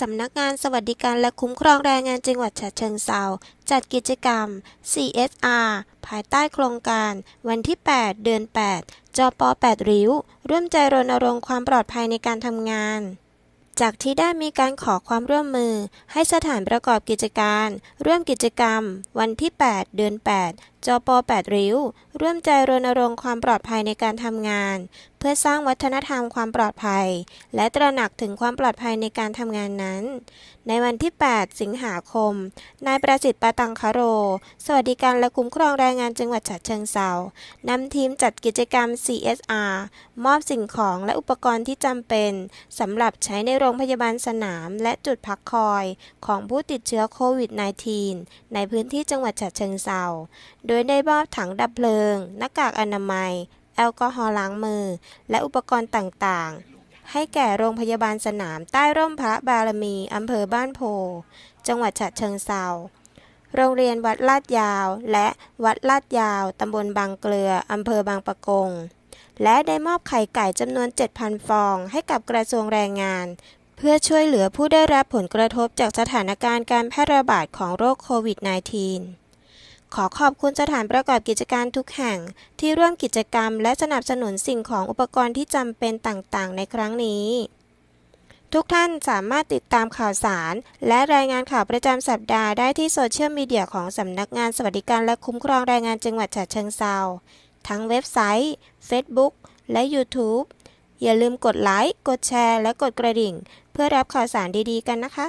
สำนักงานสวัสดิการและคุ้มครองแรงงานจังหวัดฉะเชิงเทราจัดกิจกรรม CSR ภายใต้โครงการ วันที่ 8 เดือน 8 จป 8 ริ้ว ร่วมใจรณรงค์ความปลอดภัยในการทำงาน จากที่ได้มีการขอความร่วมมือ ให้สถานประกอบกิจการ ร่วมกิจกรรม วันที่ 8 เดือน 8จป 8 ริ้ว ร่วมใจรณรงค์ความปลอดภัยในการทำงาน เพื่อสร้างวัฒนธรรมความปลอดภัย และตระหนักถึงความปลอดภัยในการทำงานนั้น ในวันที่ 8 สิงหาคม นายประสิทธิ์ปาตังคโร สวัสดิการและคุ้มครองแรงงานจังหวัดฉะเชิงเทรานำทีมจัดกิจกรรม CSR มอบสิ่งของและอุปกรณ์ที่จำเป็นสำหรับใช้ในโรงพยาบาลสนาม และจุดพักคอย ของผู้ติดเชื้อโควิด -19 ในพื้นที่จังหวัดฉะเชิงเทราโดยได้มอบถังดับเพลิง หน้ากากอนามัย แอลกอฮอล์ล้างมือ และอุปกรณ์ต่างๆ ให้แก่โรงพยาบาลสนามใต้ร่มพระบารมีอำเภอบ้านโพ จังหวัดฉะเชิงเทราโรงเรียนวัดลาดยาว และวัดลาดยาว ตำบลบางเกลือ อำเภอบางปะกง และได้มอบไข่ไก่จำนวน 7,000 ฟอง ให้กับกระทรวงแรงงาน เพื่อช่วยเหลือผู้ได้รับผลกระทบจากสถานการณ์การแพร่ระบาดของโรคโควิด -19 ขอขอบคุณสถานประกอบกิจการทุกแห่ง ที่ร่วมกิจกรรม และสนับสนุนสิ่งของอุปกรณ์ที่จำเป็นต่าง ๆ ในครั้งนี้ ทุกท่านสามารถติดตามข่าวสาร และรายงานข่าวประจำสัปดาห์ได้ที่โซเชียลมีเดียของสำนักงานสวัสดิการและคุ้มครองแรงงานจังหวัดฉะเชิงเทราทั้งเว็บไซต์ Facebook และ YouTube อย่าลืมกดไลค์ กดแชร์ และกดกระดิ่ง เพื่อรับข่าวสารดีๆกันนะคะ